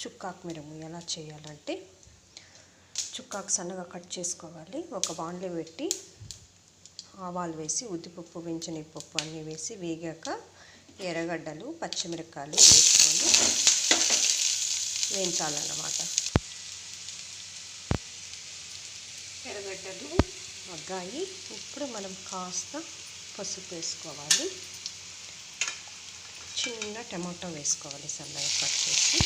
చుక్కాకు మిరము ఎలా చేయాలంటే చుక్కాకు సన్నగా కట్ చేసుకోవాలి. ఒక బాండ్లో పెట్టి ఆవాలు వేసి ఉద్దిపప్పు పప్పు అన్నీ వేసి వేగాక ఎర్రగడ్డలు పచ్చిమిరపకాయలు వేసుకొని వేయించాలన్నమాట ఎర్రగడ్డలు మగ్గాయి. ఇప్పుడు మనం కాస్త పసుపు వేసుకోవాలి. చిన్న టమాటో వేసుకోవాలి సన్నగా కట్ చేసి.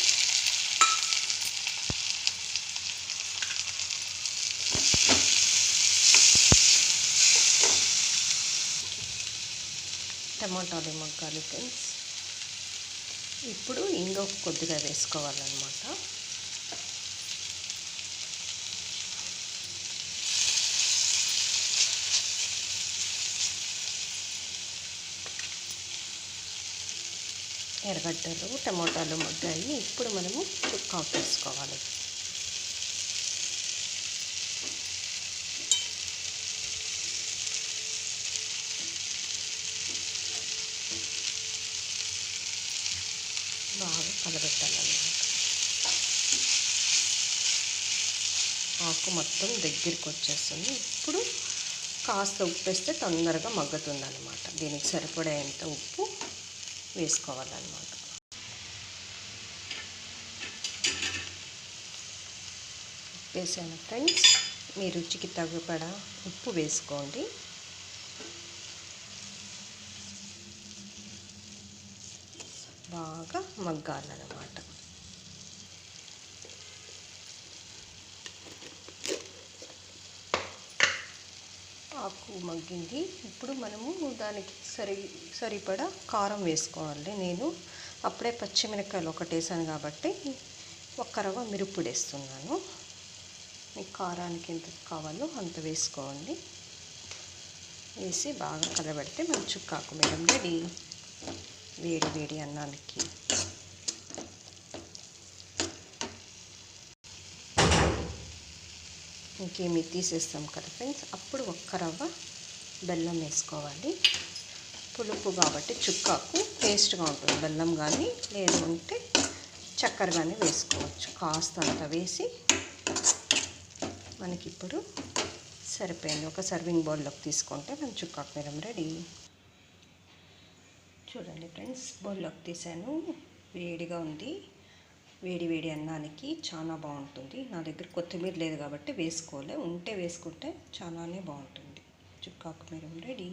టమాటాలు మగ్గాలి ఫ్రెండ్స్. ఇప్పుడు ఇంగో కొద్దిగా వేసుకోవాలన్నమాట. ఎర్రగడ్డలు టమాటాలు మగ్గాయి. ఇప్పుడు మనము కుక్ అవుట్ వేసుకోవాలి బాగా కలబెట్టాలన్నమాట ఆకు మొత్తం దగ్గరికి వచ్చేస్తుంది ఇప్పుడు కాస్త ఉప్పు వేస్తే తొందరగా మగ్గుతుంది అనమాట దీనికి సరిపడేంత ఉప్పు వేసుకోవాలన్నమాట. వేసాను. ఫ్రెండ్స్ మీ రుచికి తగ్గపడ ఉప్పు వేసుకోండి. బాగా మగ్గాలన్నమాట. ఆకు మగ్గింది. ఇప్పుడు మనము దానికి సరి సరిపడా కారం వేసుకోవాలి. నేను అప్పుడే పచ్చిమిరపకాయలు ఒకటి వేసాను కాబట్టి ఒక్క రవ్వ మిరుపుడు వేస్తున్నాను. మీకు కారానికి ఎంత కావాలో అంత వేసుకోండి. వేసి బాగా కలబెడితే మన చుక్కాకు మేడం రెడీ వేడి వేడి అన్నానికి. ఇంకేమి తీసేస్తాం కదా ఫ్రెండ్స్? అప్పుడు ఒక్క రవ్వ బెల్లం వేసుకోవాలి. పులుపు కాబట్టి చుక్కాకు టేస్ట్గా ఉంటుంది. బెల్లం కానీ లేదు అంటే చక్కెర కానీ వేసుకోవచ్చు. కాస్త అంత వేసి మనకి ఇప్పుడు సరిపోయింది. ఒక సర్వింగ్ బౌల్లోకి తీసుకుంటే మన చుక్కాకు మేడం రెడీ. చూడండి ఫ్రెండ్స్ బౌల్లోకి తీసాను వేడిగా ఉంది. వేడి వేడి అన్నానికి చాలా బాగుంటుంది. నా దగ్గర కొత్తిమీర లేదు కాబట్టి వేసుకోలే. ఉంటే వేసుకుంటే చాలానే బాగుంటుంది. చుక్కాకు మీరు రెడీ.